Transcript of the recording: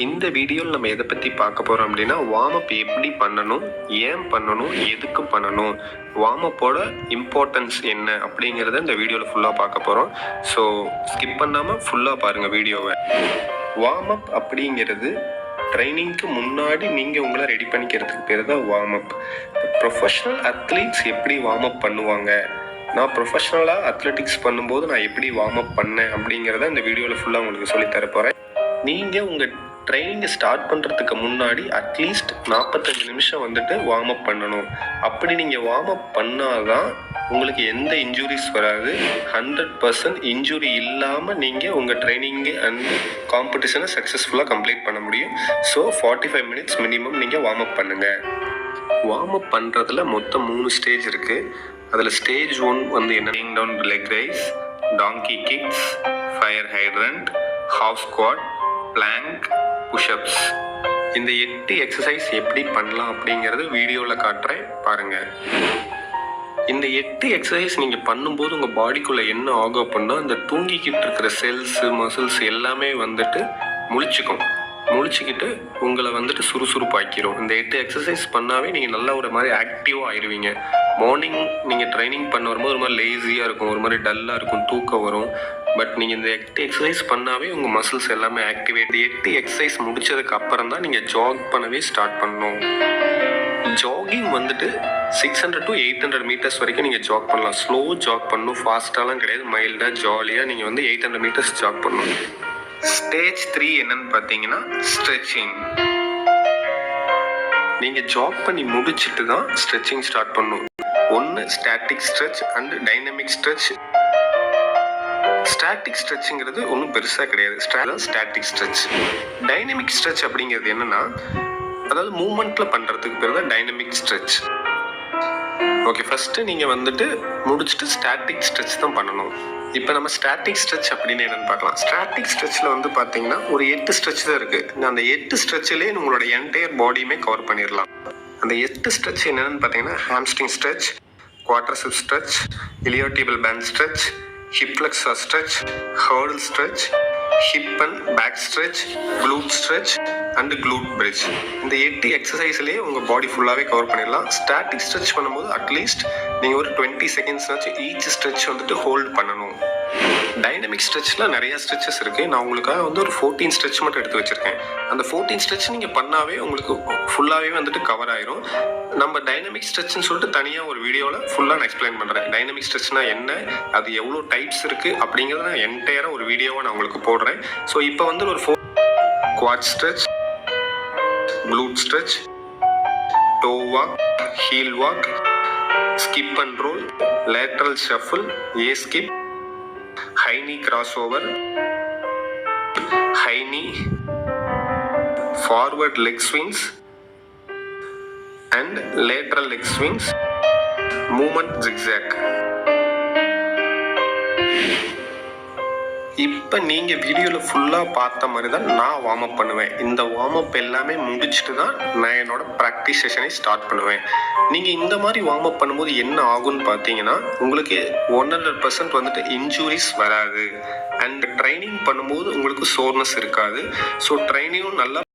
இந்த வீடியோவில் நம்ம எதை பற்றி பார்க்க போகிறோம் அப்படின்னா வார்ம் அப் எப்படி பண்ணணும் ஏன் பண்ணணும் எதுக்கு பண்ணணும் வார்ம் அப்போட இம்பார்ட்டன்ஸ் என்ன அப்படிங்கிறத இந்த வீடியோவில் ஃபுல்லாக பார்க்க போகிறோம் ஸோ ஸ்கிப் பண்ணாமல் ஃபுல்லாக பாருங்கள் வீடியோவை. வார்ம் அப் அப்படிங்கிறது ட்ரைனிங்க்கு முன்னாடி நீங்கள் உங்களை ரெடி பண்ணிக்கிறதுக்கு பேர் தான் வார்ம் அப் அத்லீட்ஸ் எப்படி வார்ம் அப் பண்ணுவாங்க? நான் ப்ரொஃபஷ்னலாக அத்லெட்டிக்ஸ் பண்ணும்போது நான் எப்படி வார்ம் அப் பண்ணேன் அப்படிங்கிறத இந்த வீடியோவில் ஃபுல்லாக உங்களுக்கு சொல்லித்தர போகிறேன் நீங்கள் உங்கள் ட்ரைனிங்கை ஸ்டார்ட் பண்ணுறதுக்கு முன்னாடி அட்லீஸ்ட் நாற்பத்தஞ்சு நிமிஷம் வந்துட்டு வார்ம் அப் பண்ணணும். அப்படி நீங்கள் வார்ம் அப் பண்ணாதான் உங்களுக்கு எந்த இன்ஜுரிஸ் வராது. ஹண்ட்ரட் பர்சன்ட் இன்ஜுரி இல்லாமல் நீங்கள் உங்கள் ட்ரைனிங்கு அண்ட் காம்படிஷனை சக்ஸஸ்ஃபுல்லாக கம்ப்ளீட் பண்ண முடியும். So forty five minutes minimum நீங்கள் வார்ம் அப் பண்ணுங்கள் வார்ம் அப் பண்ணுறதுல மொத்தம் மூணு ஸ்டேஜ் இருக்குது அதில் ஸ்டேஜ் ஒன் வந்து என்ன? Down leg raise donkey kicks fire hydrant half squat plank push ups இந்த எட்டு எக்ஸசைஸ் எப்படி பண்ணலாம் அப்படிங்கிறது வீடியோவில் காட்டுறேன். பாருங்கள் இந்த எட்டு எக்ஸசைஸ் நீங்கள் பண்ணும்போது உங்கள் பாடிக்குள்ளே என்ன ஆகும் அப்படின்னா இந்த தூங்கிக்கிட்டு இருக்கிற செல்ஸு மசில்ஸ் எல்லாமே வந்துட்டு முழிச்சுக்கும். முழிச்சுக்கிட்டு உங்களை வந்துட்டு சுறுசுறுப்பாக்கிரும். இந்த எட்டு எக்ஸசைஸ் பண்ணாவே நீங்கள் நல்ல ஒரு மாதிரி ஆக்டிவாக ஆயிடுவீங்க மார்னிங் நீங்கள் ட்ரைனிங் பண்ண வரும்போது ஒரு மாதிரி லேசியாக இருக்கும் ஒரு மாதிரி டல்லாக இருக்கும் தூக்கம் வரும். பட் நீங்கள் இந்த எட்டு எக்ஸசைஸ் பண்ணாவே உங்கள் மசில்ஸ் எல்லாமே ஆக்டிவேட் எட்டு எக்ஸசைஸ் முடிச்சதுக்கு அப்புறம் தான் நீங்கள் ஜாக் பண்ணவே ஸ்டார்ட் பண்ணணும். ஜாகிங் வந்துட்டு six hundred to eight hundred metres வரைக்கும் நீங்கள் ஜாக் பண்ணலாம். ஸ்லோ ஜாக் பண்ணணும். ஃபாஸ்ட்டாலாம் கிடையாது. மைல்டாக ஜாலியாக நீங்கள் வந்து எயிட் ஹண்ட்ரட் மீட்டர்ஸ் ஜாக் பண்ணணும். ஸ்டேஜ் த்ரீ என்னன்னு பார்த்தீங்கன்னா ஸ்ட்ரெச்சிங் நீங்கள் ஜாப் பண்ணி முடிச்சிட்டு தான் ஸ்ட்ரெச்சிங் ஸ்டார்ட் பண்ணணும் ஒன்று static stretch and dynamic stretch static ஸ்ட்ரெச்சுங்கிறது ஒன்றும் பெருசாக கிடையாது ஸ்டாட்டிக் ஸ்ட்ரெச் டைனமிக் ஸ்ட்ரெச் அப்படிங்கிறது என்னென்னா அதாவது மூமெண்ட்டில் பண்ணுறதுக்கு பேர் தான் டைனமிக் ஸ்ட்ரெச் ஓகே ஃபஸ்ட்டு நீங்கள் வந்துட்டு முடிச்சுட்டு ஸ்டாட்டிக் ஸ்ட்ரெச் தான் பண்ணணும். இப்போ நம்ம ஸ்டாட்டிக் ஸ்ட்ரெச் அப்படின்னு என்னென்னு பார்க்கலாம். ஸ்டாட்டிக் ஸ்ட்ரெச்சில் வந்து பார்த்தீங்கன்னா ஒரு எட்டு ஸ்ட்ரெச் தான் இருக்குது அந்த எட்டு ஸ்ட்ரெச்சிலே உங்களோட என்டையர் பாடியுமே கவர் பண்ணிடலாம். அந்த எட்டு ஸ்ட்ரெச் என்னென்னு பார்த்தீங்கன்னா hamstring stretch quadriceps stretch iliotibial band stretch hip stretch hurdle stretch hip and back stretch glute stretch and glute bridge இந்த எட்டு எக்ஸசைஸ்லேயே உங்கள் பாடி ஃபுல்லாகவே கவர் பண்ணிடலாம். ஸ்டாட்டிக் ஸ்ட்ரெச் பண்ணும்போது அட்லீஸ்ட் நீங்கள் ஒரு டுவெண்ட்டி செகண்ட்ஸ்னாச்சும் ஈச் ஸ்ட்ரெச் வந்துட்டு ஹோல்ட் பண்ணணும். டைனமிக் ஸ்ட்ரெச்சில் நிறைய ஸ்ட்ரெச்சஸ் இருக்குது நான் உங்களுக்காக வந்து ஒரு ஃபோர்டீன் ஸ்ட்ரெச் மட்டும் எடுத்து வச்சுருக்கேன். அந்த ஃபோர்டீன் ஸ்ட்ரெச் நீங்கள் பண்ணாவே உங்களுக்கு ஃபுல்லாகவே வந்துட்டு கவர் ஆயிரும். நம்ம டைனமிக் ஸ்ட்ரெச்னு சொல்லிட்டு தனியாக ஒரு வீடியோவில் ஃபுல்லாக நான் எக்ஸ்பிளைன் பண்ணுறேன் டைனமிக் ஸ்ட்ரெச்னா என்ன? அது எவ்வளோ டைப்ஸ் இருக்குது அப்படிங்கிறத நான் என்டையராக ஒரு வீடியோவை நான் உங்களுக்கு போடுறேன். ஸோ இப்போ வந்து ஒரு four quad stretch glute stretch toe walk heel walk skip and roll lateral shuffle A skip high knee cross over high knee forward leg swings and lateral leg swings movement zigzag இப்போ நீங்கள் வீடியோவில் ஃபுல்லாக பார்த்த மாதிரி தான் நான் warm up பண்ணுவேன். இந்த வார்ம் அப் எல்லாமே முடிச்சுட்டு தான் நான் என்னோட ப்ராக்டிஸ் செஷனை ஸ்டார்ட் பண்ணுவேன். நீங்கள் இந்த மாதிரி வார்ம் அப் பண்ணும்போது என்ன ஆகும்னு பார்த்தீங்கன்னா உங்களுக்கு ஒன் ஹண்ட்ரட் பர்சன்ட் வந்துட்டு இன்ஜூரிஸ் வராது. அண்ட் ட்ரைனிங் பண்ணும்போது உங்களுக்கு சோர்னஸ் இருக்காது. ஸோ ட்ரைனிங்கும் நல்லா